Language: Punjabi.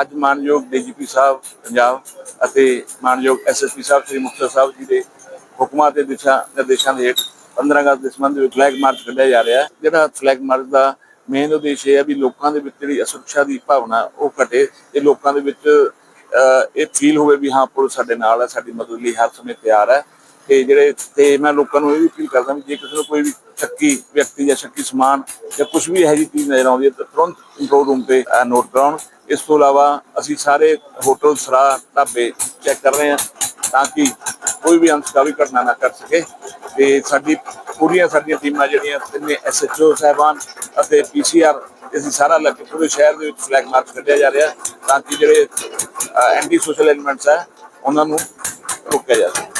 ਅੱਜ ਮਾਨਯੋਗ ਡੀਜੀਪੀ ਸਾਹਿਬ ਪੰਜਾਬ ਅਤੇ ਮਾਨਯੋਗ ਐਸਐਸਪੀ ਸਾਹਿਬ ਸ੍ਰੀ ਮੁਖਤਰ ਸਾਹਿਬ ਜੀ ਦੇ ਹੁਕਮਾਂ ਤੇ ਦਿਸ਼ਾ ਨਿਰਦੇਸ਼ਾਂ ਦੇ ਹੇਠ 15 ਅਗਸਤ ਦੇ ਸੰਬੰਧ ਵਿੱਚ ਫਲੈਗ ਮਾਰਚ ਕੱਢਿਆ ਜਾ ਰਿਹਾ ਹੈ। ਜਿਹੜਾ ਫਲੈਗ ਮਾਰਚ ਦਾ ਮੇਨ ਉਦੇਸ਼ ਇਹ ਹੈ ਵੀ ਲੋਕਾਂ ਦੇ ਵਿੱਚ ਜਿਹੜੀ ਅਸੁਰੱਖਿਆ ਦੀ ਭਾਵਨਾ ਉਹ ਘਟੇ ਤੇ ਲੋਕਾਂ ਦੇ ਵਿੱਚ ਇਹ ਫੀਲ ਹੋਵੇ ਵੀ ਹਾਂ, ਪੁਲਿਸ ਸਾਡੇ ਨਾਲ ਹੈ, ਸਾਡੀ ਮਦਦ ਲਈ ਹਰ ਸਮੇਂ ਤਿਆਰ ਹੈ। ਤੇ ਜਿਹੜੇ, ਤੇ ਮੈਂ ਲੋਕਾਂ ਨੂੰ ਇਹ ਵੀ ਅਪੀਲ ਕਰਦਾ ਵੀ ਜੇ ਕਿਸੇ ਨੂੰ ਕੋਈ ਵੀ ਸ਼ੱਕੀ ਵਿਅਕਤੀ ਜਾਂ ਸ਼ੱਕੀ ਸਮਾਨ ਜਾਂ ਕੁਝ ਵੀ ਇਹੋ ਜਿਹੀ ਚੀਜ਼ ਨਜ਼ਰ ਆਉਂਦੀ ਹੈ ਤਾਂ ਤੁਰੰਤ ਕੰਟਰੋਲ ਰੂਮ ਤੇ ਨੋਟ ਕਰਾਉਣ। ਇਸ ਤੋਂ ਇਲਾਵਾ ਅਸੀਂ ਸਾਰੇ ਹੋਟਲ ਸਰਾ ਢਾਬੇ ਚੈੱਕ ਕਰ ਰਹੇ ਹਾਂ ਤਾਂ ਕਿ ਕੋਈ ਵੀ ਅਨਸਕਾਰੀ ਘਟਨਾ ਨਾ ਕਰ ਸਕੇ ਤੇ ਸਾਡੀ ਪੂਰੀਆਂ ਸਾਡੀਆਂ ਟੀਮਾਂ ਜਿਹੜੀਆਂ ਤਿੰਨੇ ਐਸਐਚਓ ਸਾਹਿਬਾਨ ਅਤੇ ਪੀਸੀਆਰ ਅਸੀਂ ਸਾਰਾ ਲੱਗ ਕੇ ਪੂਰੇ ਸ਼ਹਿਰ ਦੇ ਵਿੱਚ ਫਲੈਗ ਮਾਰਚ ਕੱਢਿਆ ਜਾ ਰਿਹਾ ਤਾਂ ਕਿ ਜਿਹੜੇ ਐਂਟੀ ਸੋਸ਼ਲ ਐਲੀਮੈਂਟਸ ਆ, ਉਹਨਾਂ ਨੂੰ ਰੋਕਿਆ ਜਾ ਸਕੇ।